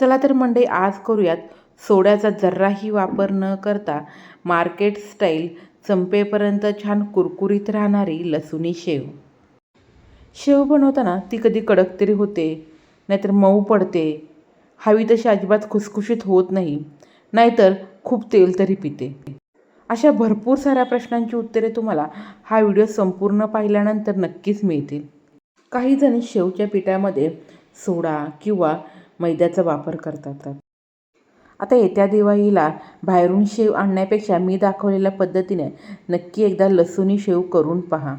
चला तर मंडई आज करूयात. सोड्याचा जर्राही वापर न करता मार्केट स्टाईल संपेपर्यंत छान कुरकुरीत राहणारी लसुणी शेव. शेव बनवताना ती कधी कडक तरी होते नाहीतर मऊ पडते. हवी तशी अजिबात खुसखुशीत होत नाही नाहीतर खूप तेल तरी पिते. अशा भरपूर साऱ्या प्रश्नांची उत्तरे तुम्हाला हा व्हिडिओ संपूर्ण पाहिल्यानंतर नक्कीच मिळतील. काही जण शेवच्या पिठामध्ये सोडा किंवा मैद्याचा वापर करतात. आता येत्या दिवाळीला बाहेरून शेव आणण्यापेक्षा मी दाखवलेल्या पद्धतीने नक्की एकदा लसूणी शेव करून पहा.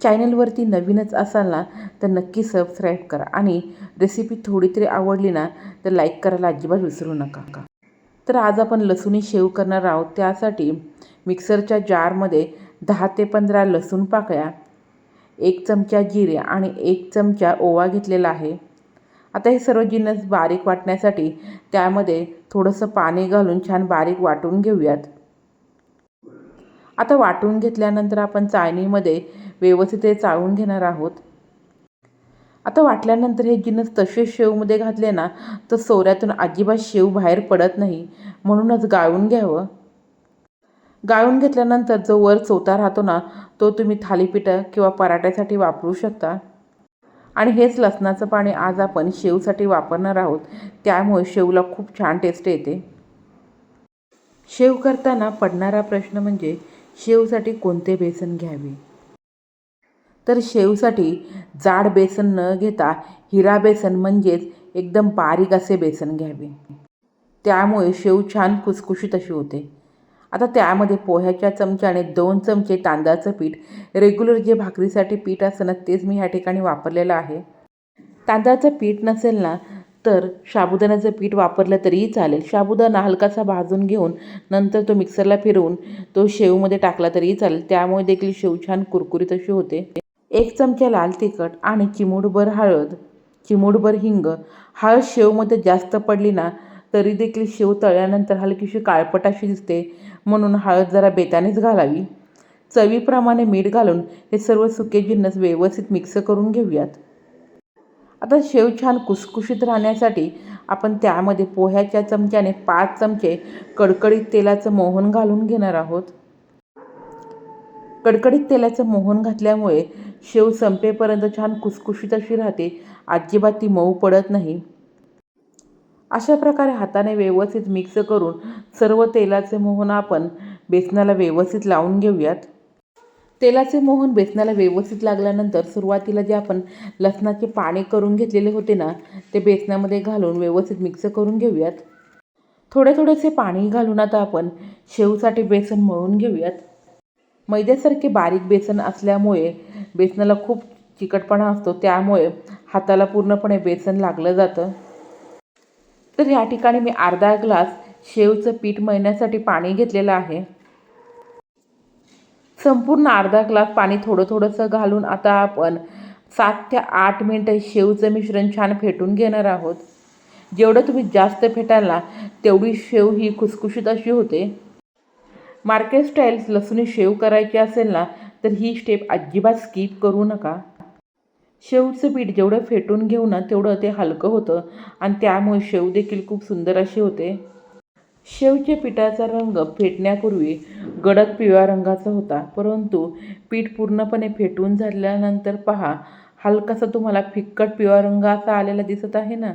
चॅनलवरती नवीनच असाल ना तर नक्की सबस्क्राईब करा आणि रेसिपी थोडी तरी आवडली ना तर लाईक करायला अजिबात विसरू नका. तर आज आपण लसूणी शेव करणार आहोत. त्यासाठी मिक्सरच्या जारमध्ये दहा ते पंधरा लसूण पाकळ्या एक चमचा जिरे आणि एक चमचा ओवा घेतलेला आहे. आता हे सर्व जिन्नस बारीक वाटण्यासाठी त्यामध्ये थोडंसं पाणी घालून छान बारीक वाटून घेऊयात. आता वाटून घेतल्यानंतर आपण चाळणीमध्ये व्यवस्थित हे चाळून घेणार आहोत. आता वाटल्यानंतर हे जिन्नस तसेच शेवमध्ये घातले ना तर सोऱ्यातून अजिबात शेव बाहेर पडत नाही म्हणूनच गाळून घ्यावं. गाळून घेतल्यानंतर जो वर चोता राहतो ना तो तुम्ही थालीपीठ किंवा पराठ्यासाठी वापरू शकता. आणि हेच लसणाचं पाणी आज आपण शेवसाठी वापरणार आहोत. त्यामुळे शेवला खूप छान टेस्ट येते. शेव करताना पडणारा प्रश्न म्हणजे शेवसाठी कोणते बेसन घ्यावे? तर शेवसाठी जाड बेसन न घेता हिरा बेसन म्हणजेच एकदम बारीक असे बेसन घ्यावे. त्यामुळे शेव छान खुसखुशीत अशी होते. आता त्यामध्ये पोह्याच्या चमच्याने दोन चमचे तांदळाचं पीठ. रेग्युलर जे भाकरीसाठी पीठ असतं ना तेच मी ह्या ठिकाणी वापरलेलं आहे. तांदळाचं पीठ नसेल ना तर साबुदाण्याचं पीठ वापरलं तरीही चालेल. साबुदाणा हलकासा भाजून घेऊन नंतर तो मिक्सरला फिरवून तो शेवमध्ये टाकला तरीही चालेल. त्यामुळे देखील शेव छान कुरकुरीत अशी होते. एक चमचा लाल तिखट आणि चिमूटभर हळद चिमूडभर हिंग. हळद शेवमध्ये जास्त पडली ना तरी देखील शेव तळल्यानंतर हलकीशी काळपट अशी दिसते. म्हणून हळद जरा बेतानेच घालावी. चवीप्रमाणे मीठ घालून हे सर्व सुके जिन्नस व्यवस्थित मिक्स करून घेऊयात. आता शेव छान कुसकुशीत राहण्यासाठी आपण त्यामध्ये पोह्याच्या चमच्याने पाच चमचे कडकडीत तेलाचं मोहन घालून घेणार आहोत. कडकडीत तेलाचं मोहन घातल्यामुळे शेव संपेपर्यंत छान कुसकुशीत अशी राहते. अजिबात ती मऊ पडत नाही. अशा प्रकारे हाताने व्यवस्थित मिक्स करून सर्व तेलाचे मोहन आपण बेसनाला व्यवस्थित लावून घेऊयात. तेलाचे मोहन बेसनाला व्यवस्थित लागल्यानंतर सुरुवातीला जे आपण लसणाचे पाणी करून घेतलेले होते ना ते बेसनामध्ये घालून व्यवस्थित मिक्स करून घेऊयात. थोडे थोडेसे पाणी घालून आता आपण शेवसाठी बेसन मळून घेऊयात. मैद्यासारखे बारीक बेसन असल्यामुळे बेसनाला खूप चिकटपणा असतो त्यामुळे हाताला पूर्णपणे बेसन लागलं जातं. तर या ठिकाणी मी अर्धा ग्लास शेवचं पीठ मळण्यासाठी पाणी घेतलेलं आहे. संपूर्ण अर्धा ग्लास पाणी थोडं थोडंसं घालून आता आपण सात ते आठ मिनटं शेवचं मिश्रण छान फेटून घेणार आहोत. जेवढं तुम्ही जास्त फेटाल ना तेवढी शेव ही खुसखुशीत अशी होते. मार्केट स्टाईल्स लसूणी शेव करायची असेल ना तर ही स्टेप अजिबात स्किप करू नका. शेवचं पीठ जेवढं फेटून घेऊ ना तेवढं ते हलकं होतं. आणि त्यामुळे शेव देखील खूप सुंदर असे होते. शेवच्या पिठाचा रंग फेटण्यापूर्वी गडद पिवळ्या रंगाचा होता. परंतु पीठ पूर्णपणे फेटून झाल्यानंतर पहा हलकासा तुम्हाला फिक्कट पिवळा रंग असा आलेला दिसत आहे ना?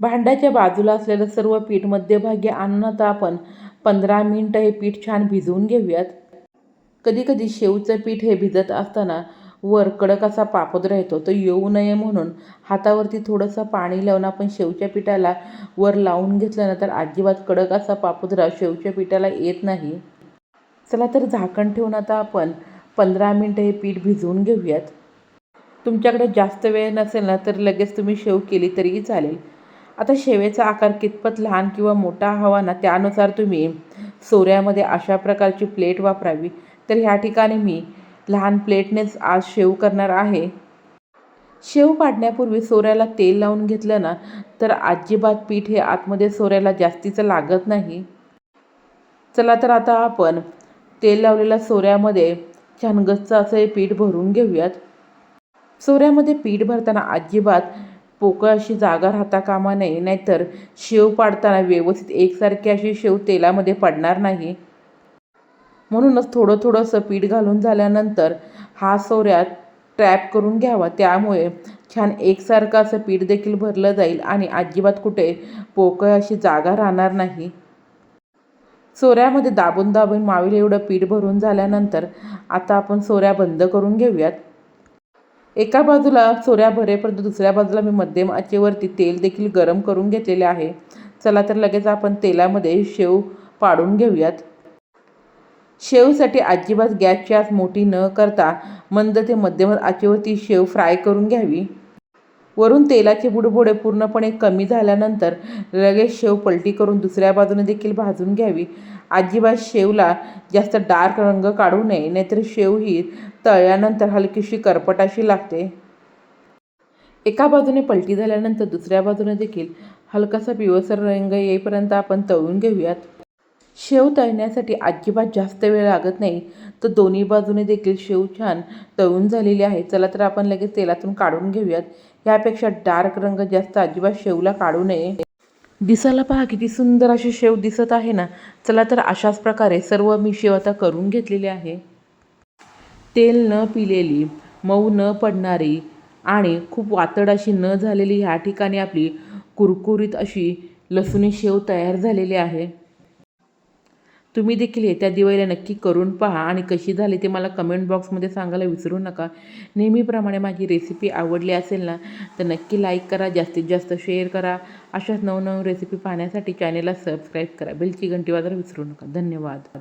भांड्याच्या बाजूला असलेलं सर्व पीठ मध्यभागी आणून आता आपण पंधरा मिनटं हे पीठ छान भिजवून घेऊयात. कधीकधी शेवचं पीठ हे भिजत असताना वर कडक असा पापुद्रा येतो तो येऊ नये म्हणून हातावरती थोडंसं पाणी लावून आपण शेवच्या पिठाला वर लावून घेतलं ना तर अजिबात कडक असा पापुद्रा शेवच्या पिठाला येत नाही. चला तर झाकण ठेवून आता आपण पंधरा मिनटं हे पीठ भिजवून घेऊयात. तुमच्याकडे जास्त वेळ नसेल ना तर लगेच तुम्ही शेव केली तरीही चालेल. आता शेवेचा आकार कितपत लहान किंवा मोठा हवा ना त्यानुसार तुम्ही सोऱ्यामध्ये अशा प्रकारची प्लेट वापरावी. तर ह्या ठिकाणी मी लहान प्लेटनेच आज शेव करणार आहे. शेव पाडण्यापूर्वी सोऱ्याला तेल लावून घेतलं ना तर अजिबात पीठ हे आतमध्ये सोऱ्याला जास्तीचं लागत नाही. चला तर आता आपण तेल लावलेल्या सोऱ्यामध्ये छानगच्चं असं हे पीठ भरून घेऊयात. सोऱ्यामध्ये पीठ भरताना अजिबात पोकळ अशी जागा राहता कामा नये नाहीतर शेव पाडताना व्यवस्थित एकसारखी अशी शेव तेलामध्ये पडणार नाही. म्हणूनच थोडं थोडंसं पीठ घालून झाल्यानंतर हा सोऱ्यात ट्रॅप करून घ्यावा. त्यामुळे छान एकसारखं असं पीठ देखील भरलं जाईल आणि अजिबात कुठे पोकळ अशी जागा राहणार नाही. सोऱ्यामध्ये दाबून दाबून मावेल एवढं पीठ भरून झाल्यानंतर आता आपण सोऱ्या बंद करून घेऊयात. एका बाजूला सोऱ्या भरेपर्यंत दुसऱ्या बाजूला मी मध्यम आचेवरती तेल देखील गरम करून घेतलेले आहे. चला तर लगेच आपण तेलामध्ये शेव पाडून घेऊयात. शेवसाठी अजिबात गॅसची आत मोठी न करता मंद ते मध्यम आचेवरती शेव फ्राय करून घ्यावी. वरून तेलाचे बुडबुडे पूर्णपणे कमी झाल्यानंतर लगेच शेव पलटी करून दुसऱ्या बाजूने देखील भाजून घ्यावी. अजिबात शेवला जास्त डार्क रंग काढू नये नाहीतर शेव ही तळल्यानंतर हलकीशी करपटाशी लागते. एका बाजूने पलटी झाल्यानंतर दुसऱ्या बाजूने देखील हलकासा पिवळसर रंग येईपर्यंत आपण तळून घेऊयात. शेव तळण्यासाठी अजिबात जास्त वेळ लागत नाही. तर दोन्ही बाजूने देखील शेव छान तळून झालेली आहे. चला तर आपण लगेच तेलातून काढून घेऊयात. यापेक्षा डार्क रंग जास्त अजिबात शेवला काढू नये. दिसायला पहा किती सुंदर अशी शेव दिसत आहे ना. चला तर अशाच प्रकारे सर्व मी शेव आता करून घेतलेली आहे. तेल न पिलेली मऊ न पडणारी आणि खूप वातड अशी न झालेली ह्या ठिकाणी आपली कुरकुरीत अशी लसुणी शेव तयार झालेली आहे. तुम्ही देखील येत्या दिवाळीला नक्की करून पहा आणि कशी झाली ते मला कमेंट बॉक्समध्ये सांगायला विसरू नका. नेहमीप्रमाणे माझी रेसिपी आवडली असेल ना तर नक्की लाईक करा जास्तीत जास्त शेअर करा. अशाच नवनवीन रेसिपी पाहण्यासाठी चॅनेलला सबस्क्राईब करा. बेलची घंटी वाजायला विसरू नका. धन्यवाद.